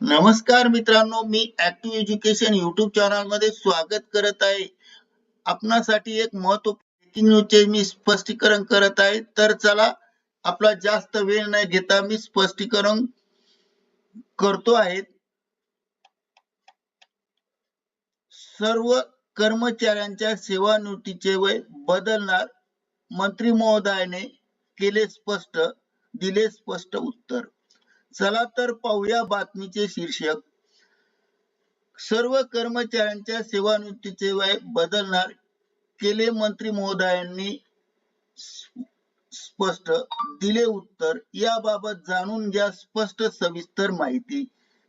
नमस्कार मित्रांनो मी ऍक्टिव्ह एज्युकेशन युट्यूब चॅनलमध्ये स्वागत करत आहे. आपणासाठी एक महत्त्व ब्रेकिंग न्यूजचे मी स्पष्टीकरण करत आहे. तर चला आपला जास्त वेळ न घेता मी स्पष्टीकरण करतो आहे. सर्व कर्मचाऱ्यांच्या सेवानिवृत्तीचे वय बदलणार. मंत्री महोदयाने केले स्पष्ट दिले स्पष्ट उत्तर. चला तर पाहूया बातमीचे शीर्षक. सर्व कर्मचाऱ्यांच्या सेवानिवृत्तीचे वय बदलणार केले मंत्री महोदयांनी स्पष्ट दिले उत्तर. याबाबत जाणून घ्या स्पष्ट सविस्तर माहिती.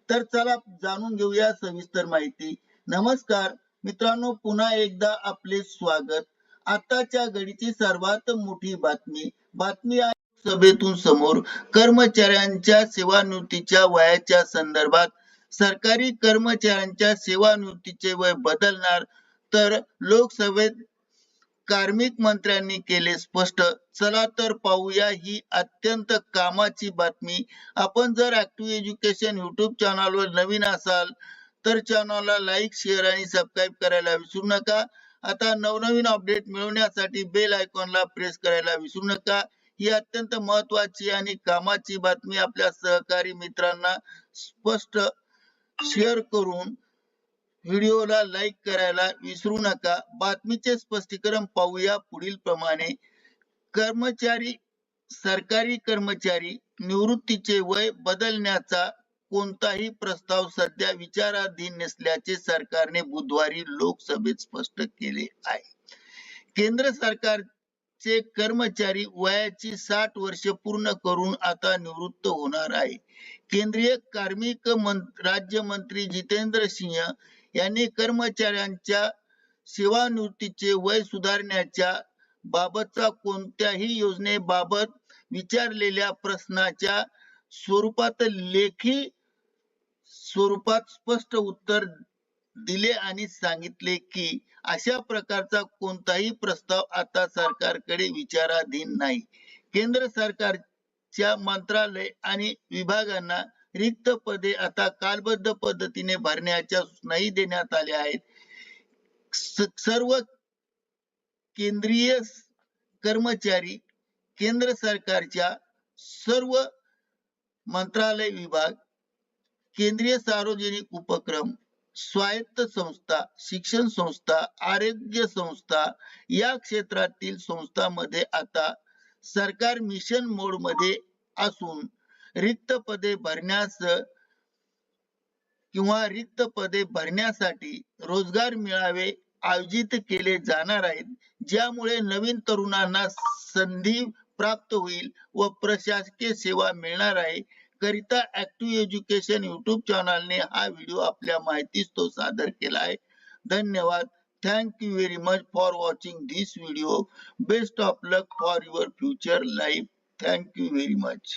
तर चला जाणून घेऊया सविस्तर माहिती. नमस्कार मित्रांनो पुन्हा एकदा आपले स्वागत. आताच्या घडीची सर्वात मोठी बातमी. बातमी सभेतून समोर कर्मचाऱ्यांच्या सेवानिवृत्तीच्या वयाच्या संदर्भात सरकारी कर्मचाऱ्यांच्या सेवानिवृत्तीचे वय बदलणार तर लोकसभेत कार्मिक मंत्र्यांनी केले स्पष्ट. चला तर पाहूया ही अत्यंत कामाची बातमी. आपण जर ऍक्टिव्ह एज्युकेशन युट्यूब चॅनलवर नवीन असाल तर चॅनलला लाईक शेअर आणि सबस्क्राईब करायला विसरू नका. आता नवनवीन अपडेट मिळवण्यासाठी बेल आयकॉनला प्रेस करायला विसरू नका. ही अत्यंत महत्वाची आणि कामाची बातमी आपल्या सहकारी मित्रांना स्पष्ट शेअर करून व्हिडिओला लाईक करायला विसरू नका. बातमीचे स्पष्टीकरण पाहूया पुढील प्रमाणे. कर्मचारी सरकारी कर्मचारी निवृत्तीचे वय बदलण्याचा कोणताही प्रस्ताव सध्या विचाराधीन नसल्याचे सरकारने बुधवारी लोकसभेत स्पष्ट केले आहे. केंद्र सरकार चे कर्मचारी वयाची साठ वर्ष पूर्ण करून आता निवृत्त होणार आहे. केंद्रीय कार्मिक राज्यमंत्री जितेंद्र सिंह यांनी कर्मचाऱ्यांच्या सेवानिवृत्तीचे वय सुधारण्याच्या बाबतचा कोणत्याही योजनेबाबत विचारलेल्या प्रश्नाच्या स्वरूपात लेखी स्वरूपात स्पष्ट उत्तर दिले आणि सांगितले की अशा प्रकारचा कोणताही प्रस्ताव आता सरकारकडे विचाराधीन नाही. केंद्र सरकारच्या मंत्रालय आणि विभागांना रिक्त पदे आता कालबद्ध पद्धतीने भरण्याच्या सूचनाही देण्यात आल्या आहेत. सर्व केंद्रीय कर्मचारी केंद्र सरकारच्या सर्व मंत्रालय विभाग केंद्रीय सार्वजनिक उपक्रम स्वायत्त संस्था शिक्षण संस्था आरोग्य संस्था या क्षेत्रातील संस्थांमध्ये आता सरकार मिशन मोडमध्ये असून रिक्त पदे भरण्यास किंवा रिक्त पदे भरण्यासाठी रोजगार मिळावे आयोजित केले जाणार आहेत ज्यामुळे नवीन तरुणांना संधी प्राप्त होईल व प्रशासकीय सेवा मिळणार आहे. करिता ऍक्टिव्ह एज्युकेशन युट्यूब चॅनलने हा व्हिडिओ आपल्या माहितीस तो सादर केला आहे. धन्यवाद. Thank you very much for watching this video best of luck for your future life thank you very much